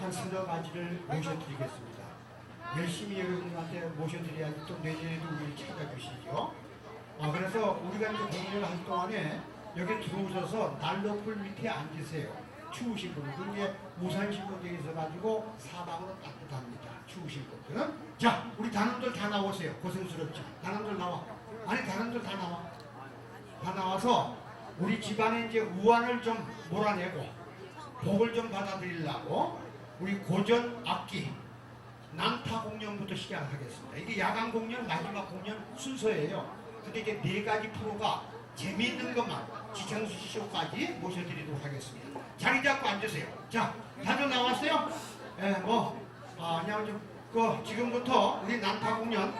한 서너 가지를 모셔드리겠습니다. 열심히 여러분한테 모셔드려야지 또 내년에도 우리를 찾아주시죠. 아, 그래서 우리가 이제 공연을 할 동안에 여기 들어오셔서 난로불 밑에 앉으세요. 추우신 분은. 그게 신고 돼 있어가지고 사방으로 따뜻합니다. 추우신 분들은. 자, 우리 단원들 다 나오세요. 고생스럽죠. 단원들 나와. 아니, 단원들 다 나와. 다 나와서 우리 집안에 이제 우환을 좀 몰아내고 복을 좀 받아들이려고 우리 고전 악기 난타 공연부터 시작하겠습니다. 이게 야간 공연 마지막 공연 순서예요. 근데 이게 네 가지 프로가 재미있는 것만 지창수 씨 쇼까지 모셔드리도록 하겠습니다. 자리 잡고 앉으세요. 자, 다들 나왔어요? 예, 뭐, 아, 그냥 좀, 그, 지금부터 우리 난타 공연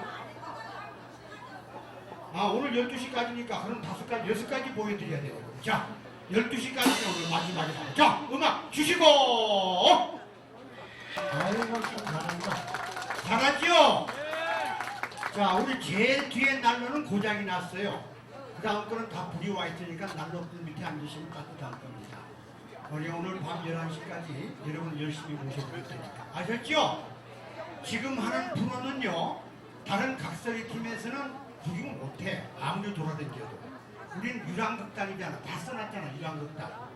아 오늘 12시까지니까 그럼 5가지, 6가지 보여드려야 돼요. 자 12시까지는 오늘 나와요. 자 음악 주시고 아이고 참 잘한다. 잘하죠? 자 우리 제일 뒤에 난로는 고장이 났어요. 그 다음 거는 다 불이 와 있으니까 난로 불 밑에 앉으시면 따뜻할 겁니다. 우리 오늘 밤 11시까지 여러분 열심히 모셔볼 테니까 아셨죠? 지금 하는 프로는요 다른 각설이 팀에서는 구경 못해 아무리 돌아다녀도 우린 유랑극단이잖아 다 써놨잖아 유랑극단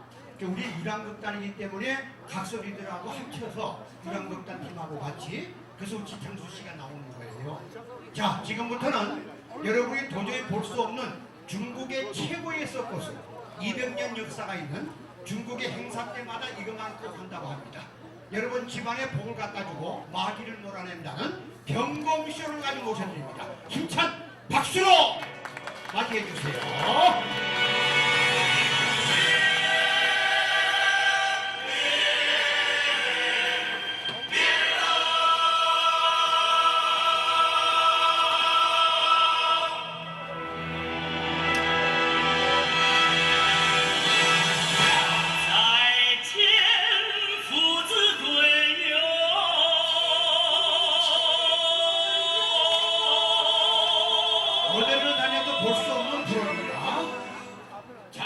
우리 유랑극단이기 때문에 각설이들하고 합쳐서 유랑극단 팀하고 같이 그래서 지창수 씨가 나오는 거예요 자 지금부터는 여러분이 도저히 볼 수 없는 중국의 최고의 서커스 200년 역사가 있는 중국의 행사 때마다 이것만 꼭 한다고 합니다 여러분 집안에 복을 갖다 주고 마귀를 몰아낸다는 경공쇼를 가지고 오셨습니다. 힘찬 박수로 맞이해 주세요.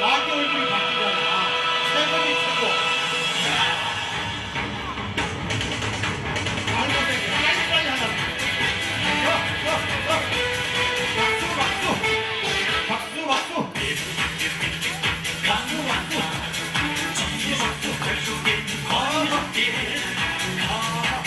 나한테 얼굴이 바뀌잖아. 세금이 최고. 말도 안 돼. 빨리 빨리 하자. 박수, 박수. 박수, 박수. 박수, 박수. 어, 어. 어.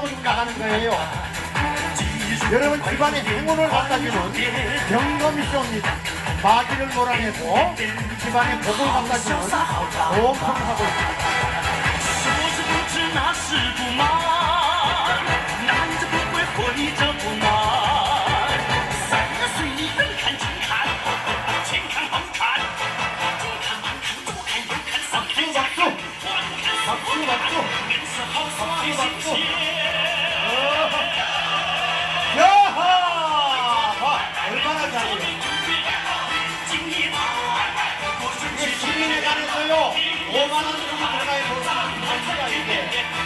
하고 나가는 거예요. 여러분 집안에 행운을 갖다주는 경검쇼입니다. 마귀를 몰아내고 집안에 복을 갖다주는 보험을 하고 있습니다. 박수 박수 시민에 관해서요. 5만 원 정도 들어가야 보상을 수가 있게.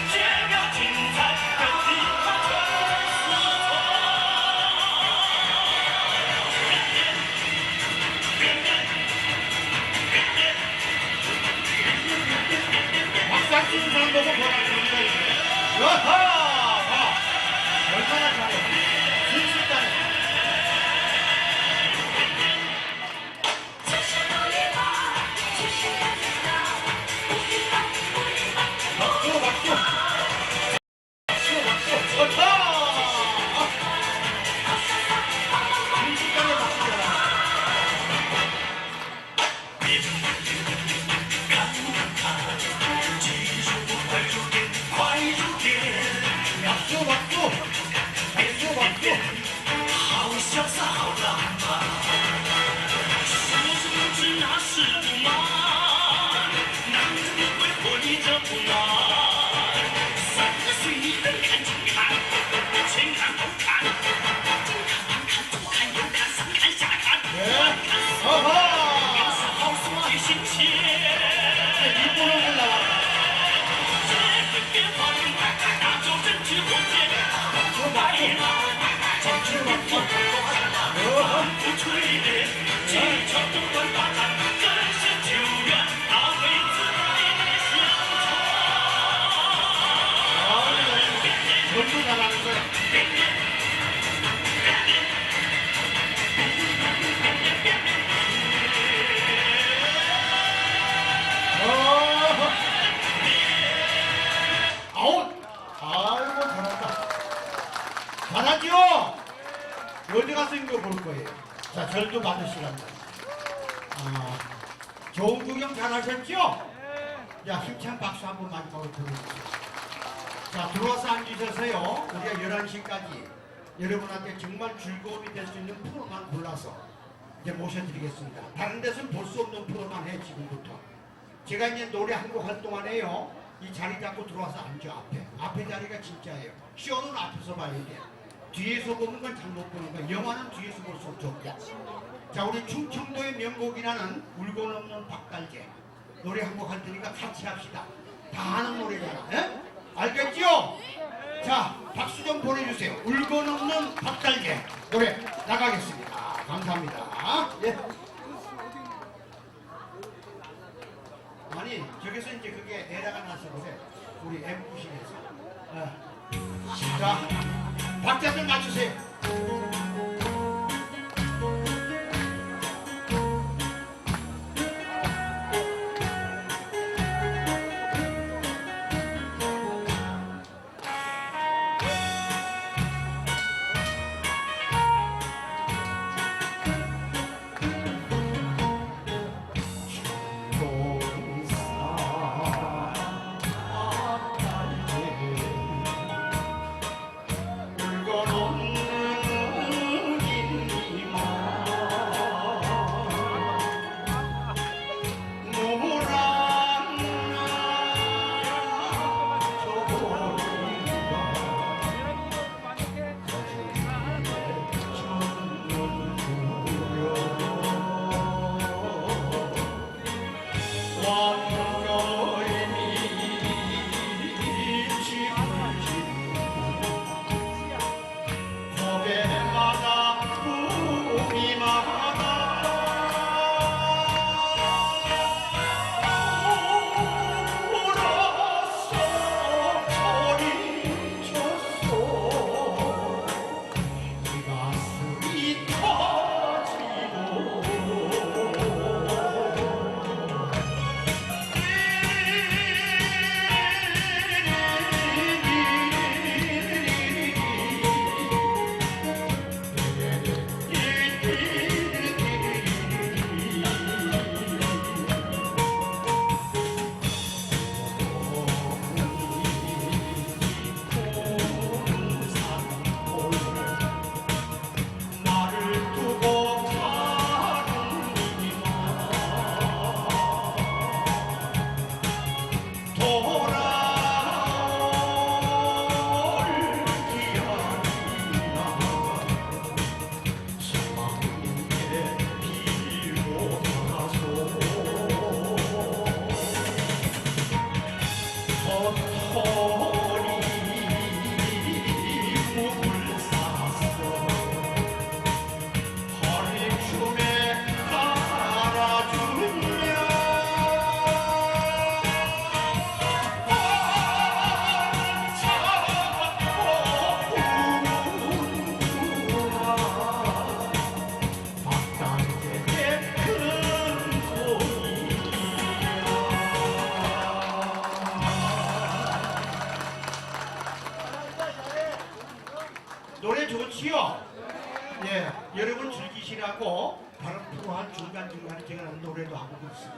저 똑똑한 바닥 자, 절도 받으시란다. 아, 좋은 구경 잘 하셨죠? 야, 힘찬 박수 한 번만 더 드려주세요. 자, 들어와서 앉으셔서요. 우리가 11시까지 여러분한테 정말 즐거움이 될 수 있는 프로만 골라서 이제 모셔드리겠습니다. 다른 데서는 볼 수 없는 프로만 해, 지금부터. 제가 이제 노래 한 곡 할 동안에요. 이 자리 잡고 들어와서 앉아, 앞에. 앞에 자리가 진짜예요. 쇼는 앞에서 봐야 돼. 뒤에서 보는 건 잘못 보는 거야. 영화는 뒤에서 볼수록 좋고. 자, 우리 충청도의 명곡이라는 울고 넘는 박달재. 노래 한 곡 할 테니까 같이 합시다. 다 아는